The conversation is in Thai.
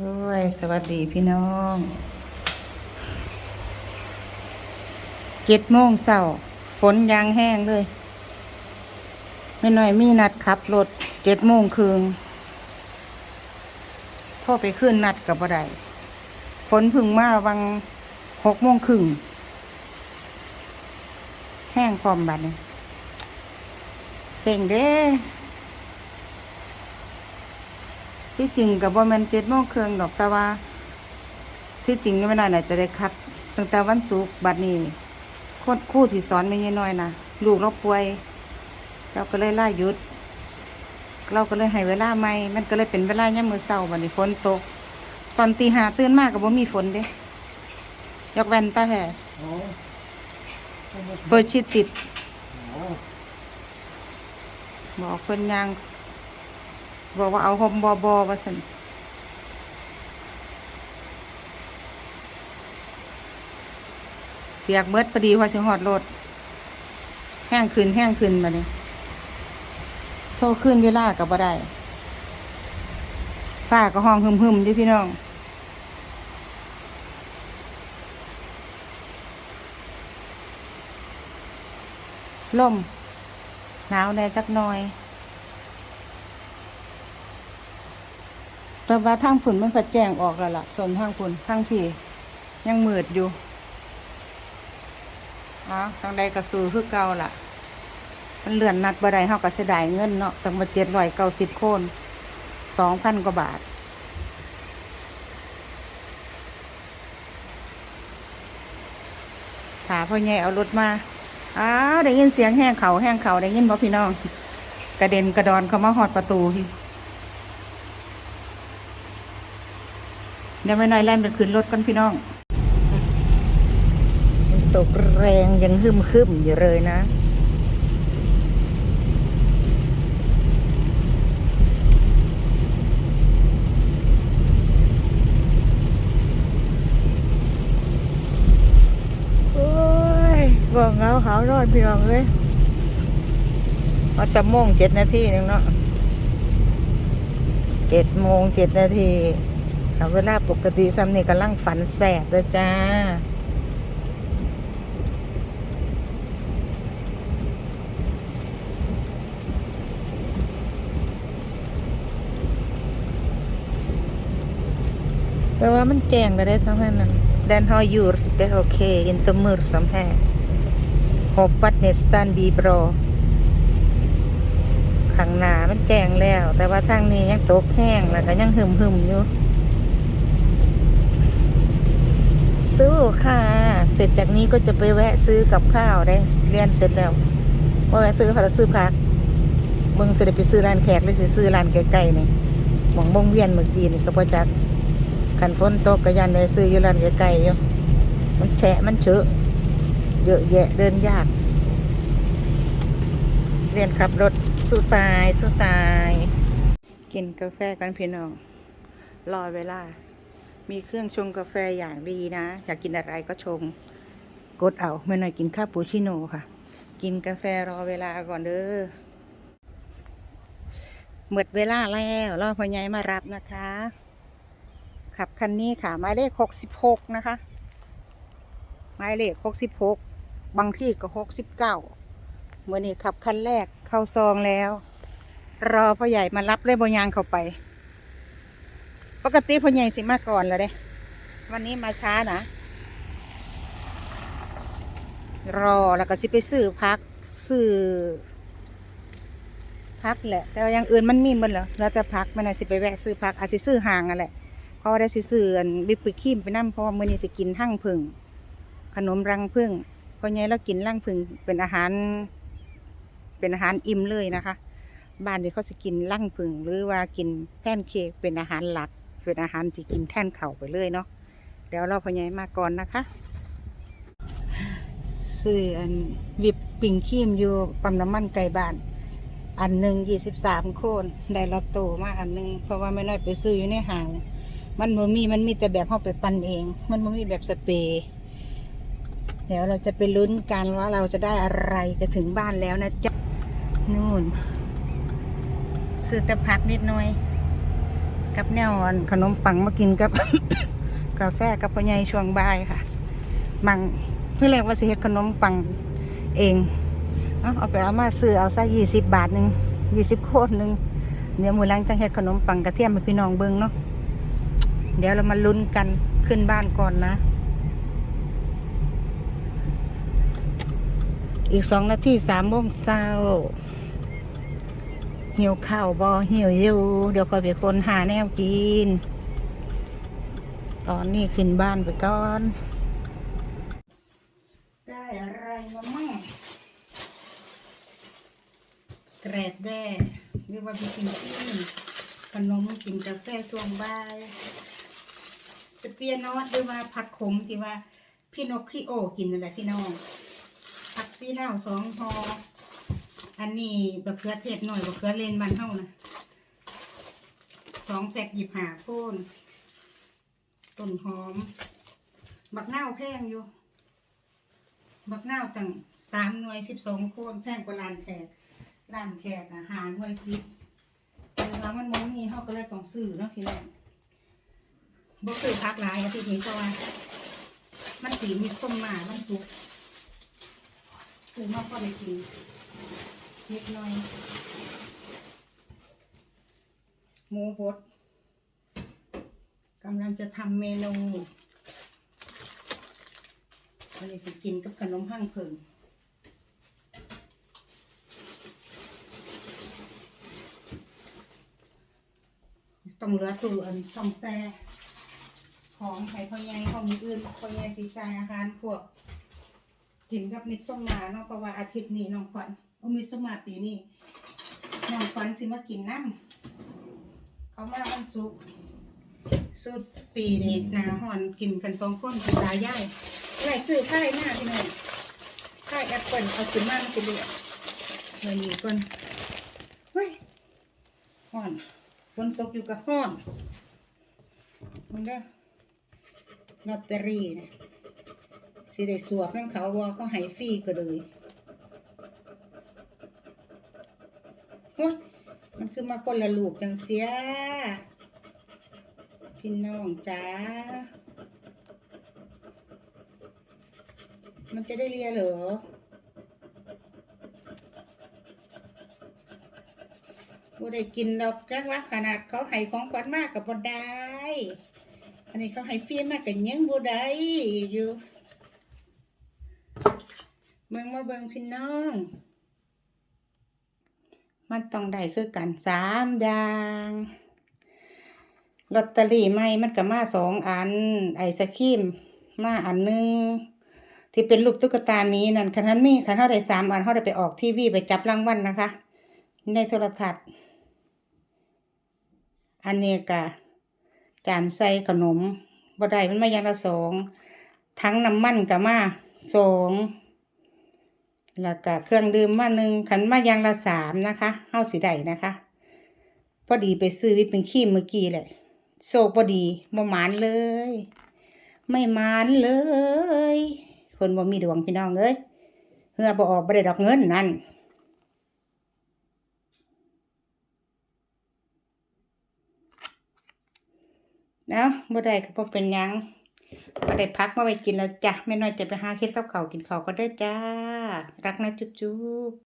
โอ้ยสวัสดีพี่น้องเจ็ดโมงเช้าฝนยางแห้งเลย ไม่น้อยมีนัดขับรถเจ็ดโมงคืนโทรไปขึ้นนัดกับบ่ไดฝนพึ่งมาวังหกโมงครึ่งแห้งพอมบัดนี้เซ็งเด้ ที่จริงกับว่ามันเจ็ดโมงเครื่องดอกแต่ว่า ที่จริงนี่ไม่นานไหนะจะได้คัด ตั้งแต่วันศุกร์บัดนี้โคตรครู่ที่สอนไม่น้อยนะลูกเราป่วย เราก็เลยไล่หยุด เราก็เลยให้เวลาใหม่มันก็เลยเป็นเวลาย่ำมือเศร้าบัดนี้ฝนตก ตอนตีหาตื่นมากกับว่ามีฝนเด้ยกแว่นตาแห่เปิดชิดติดบอกเพิ่นยัง บอกว่าเอาหอมบอบอว่าสันเปียกเบิดพอดีพอสิหอดรถแห้งขึ้นแห้งขึ้นมาเนี่ยโทรขึ้นเวลากับบ่ได้ฝ้าก็ห้องหึมๆอยู่พี่น้องล่มหนาวแน่จักหน่อย แต่ว่าทางฝุ่นมันผัดแจงออกแล้วล่ะส่วนทางฝุ่นทางพี่ยังมืดอยู่อ๋อทางใดกระสูคือเก่าล่ะ มันเลื่อนนัดบ่ได้เฮาก็เสียดายเงินเนาะตั้งมาเจ็ดร้อยเก้าสิบโคนสองพันกว่าบาทถาพ่อแง่เอารถมาอ้าวได้ยินเสียงแห้งเขาแห้งเขาได้ยินบ่พี่น้อง กระเด็นกระดอนเขามาหอดประตู เดี๋ยวไม่น้อยแล่นไปขึ้นรถกันพี่น้อง ตกแรงยังหึมคึมอยู่เลยนะ โอ้ยบอกเงาหาวรอนพี่น้องเลยเอาแต่โมงเจ็ดนาทีหนึงเนาะเจ็ดโมงเจ็ดนาที เอาเวลาปกติซ้ำนี่กำลังฝันแสบเลยจ้าแต่ว่ามันแจ้งไปได้ทั้งนั้น Den har gjort det okej, inte mur som här. Hoppas nästan blir bra. ข้างหน้ามันแจ้งแล้ว แต่ว่าทางนี้ยังตกแห้งแล้วก็ยังหึมหึมอยู่ ซื้อค่ะ เสร็จจากนี้ก็จะไปแวะซื้อกับข้าวได้เรียนเสร็จแล้วว่าแวะซื้อค่ะแล้วซื้อผักเบิ่งสิได้ไปซื้อร้านแขกหรือซื้อร้านใกล้ๆนี่หมองบงเวียนเมื่อกี้นี่ก็พอจักขันฝนตกก็ยันได้ซื้ออยู่ร้านใกล้ๆอยู่มันแฉะมันเฉอะเยอะแยะเดินยาก เรียนขับรถสู้ตายสู้ตาย กินกาแฟกันพี่น้อง รอเวลา มีเครื่องชงกาแฟอย่างดีนะ อยากกินอะไรก็ชง กดเอาไม่หน่อยกินคาปูชิโน่ค่ะ กินกาแฟรอเวลาก่อนเด้อหมดเวลาแล้วรอพ่อใหญ่มารับนะคะ ขับคันนี้ค่ะหมายเลขหกสิบหกนะคะหมายเลขหกสิบหกบางที่ก็หกสิบเก้าเมื่อนี้ขับคันแรกเข้าซองแล้ว รอพ่อใหญ่มารับเลยบยางเข้าไป ปกติพ่อใหญ่สิมาก่อนแล้วเด้ วันนี้มาช้านะ รอแล้วก็สิไปซื้อพักซื้อพักแหละ แต่อย่างอื่นมันมีหมดเหรอแล้วแต่พักมันน่ะสิไปแวะซื้อพักอาจสิซื้อห่างอะแหละเพราะว่าได้สิซื้ออันบิบไปขี้มไปนั่เพราะว่ามื้อนี้สิกินหั่งผึ่งขนมรังผึ่งเพราะไงเรากินรังผึ่งเป็นอาหาร เป็นอาหารอิ่มเลยนะคะบ้านนี้เขาสิกินรังผึ่งหรือว่ากินแพนเค้กเป็นอาหารหลัก เป็นอาหารที่กินแท่นเข่าไปเลยเนาะเดี๋ยวเราพอใหญายมาก่อนนะคะซื้ออันวิปปิ้งครีมอยู่ปั๊มน้ำมันไก่บ้าน อันหนึ่งยี่สิบสามโคนได้ลอตโตมาอันหนึ่งเพราะว่าไม่น้อยไปซื้ออยู่ในห้าง มันบ่มีมันมีแต่แบบเข้าไปปั่นเอง มันบ่มีแบบสเปรย์เดี๋ยวเราจะไปลุ้นกันว่าเราจะได้อะไรจะถึงบ้านแล้วนะจ๊ะนู่นซื้อแต่ผักนิดหน่อย กับแนวอันขนมปังมากินกับ กาแฟกับพ่อใหญ่ช่วงบ่ายค่ะ มังที่แรกว่าสิเฮ็ดขนมปังเองเอาไปเอามาซื้อเอาซะยี่สิบบาทหนึ่งยี่สิบโคตรหนึ่งเดี๋ยวมือลังจังเฮ็ดขนมปังกระเทียมให้พี่น้องเบิ่งเนาะเดี๋ยวเรามาลุ้นกันขึ้นบ้านก่อนนะ อีกสองนาทีสามโมงเช้า หิวข้าวบ่หิวอยู่ เดี๋ยวคอยไปคนหาแนวกิน ตอนนี้ขึ้นบ้านไปก่อน ได้อะไรมามั่งแกรดแด้หรือว่าไปกินที่ขนมกินกาแฟช่วงบ่าย สเปียนอตหรือว่าผักขมที่ว่า พี่นกขี้โอกินนั่นแหละพี่น้องผักซีนาวสองพอ อันนี้บะเขือเทศหน่อยบะเขือเลนมันเท่านะสองแพ็กหยิบหาโค่นต้นหอม บักเนาแพงอยู่ บักเนาตั้งสามหน่วยสิบสองโค่นแพงกว่าร้านแขกร้านแขกอาหารหน่วยสิบแต่ว่ามันมมีเขาก็เลยต้องซื้อเนาะพี่น้องบ่เคยพักหลายอาทิตย์นี้เพราะว่ามันสีมีส้มมามันสุกซื้อมาก็ได้กิน นิดหน่อย หมูบดกำลังจะทำเมนูวันนี้สิกินกับขนมห้างเพิงต้องเหลือตู้อันช่องแซ่ของไข่พ่อใหญ่ของมีอื่นพ่อใหญ่สีใจอาหารพวกกินกับมิตรส้มมาเนาะเพราะว่าอาทิตย์นี้น้องขวัญ เอมิสมาปีนี้น้องขวัญสิมากินน้ำเขามาวันศุกสุดปีนี้นาหอนกินกันสองคนกับตายายไล่ซื้อค่ายหน้าพี่น้องค่ายแอปเปิลเอาขึ้นมามันสิเลือเงินนี้ก่อนเฮ้ยหอนฝนตกอยู่กับหอนมันเด้อลอตเตอรี่นะสิได้สวกนั่นเขาว่าเขาให้ฟรีก็เลยโอ๊ย มันคือมาคนละลูกจังเสีย พี่น้องจ้า มันจะได้เรียเหรอ บ่ได้กินดอกจักว่าขนาดเขาให้ของขวัญมากกับบ่ได้ อันนี้เขาให้ฟรีมากกับยังบ่ได้อยู่เมืองมาเบิงพี่น้อง มันต้องได้คือกันสามอย่างลอตเตอรี่ไม่มันก็มาสองอัน ไอศครีมมาอันหนึง ที่เป็นรูปตุ๊กตามีนั่นคันนั้นมีคันเท่าได้สามอันเขาได้ไปออกทีวีไปจับรางวัลนะคะ ในโทรทัศน์ อันนี้ก็จานใส่ขนมบ่ได้มันมาอย่างละสองทั้งน้ำมันก็มาสอง แล้วก็เครื่องดื่มมาหนึ่งขันมาอยางละสามนะคะเฮาสิได้นะคะ พอดีไปซื้อวิปเป็นขี้เมื่อกี้แหละโศกพอดีบ่หมานเลย ไม่หมานเลย คนบ่มีดวงพี่น้องเอ้ยเฮือบ่ออกบ่ได้ดอกเงินนั่นเนาะบ่ได้ก็บ่เป็นยัง บ่ได้พักมาไปกินแล้วจ้ะแม่น้อยจะไปหาเคล็ดกับข้าวกินเขาก็ได้จ้า รักนะจุ๊บ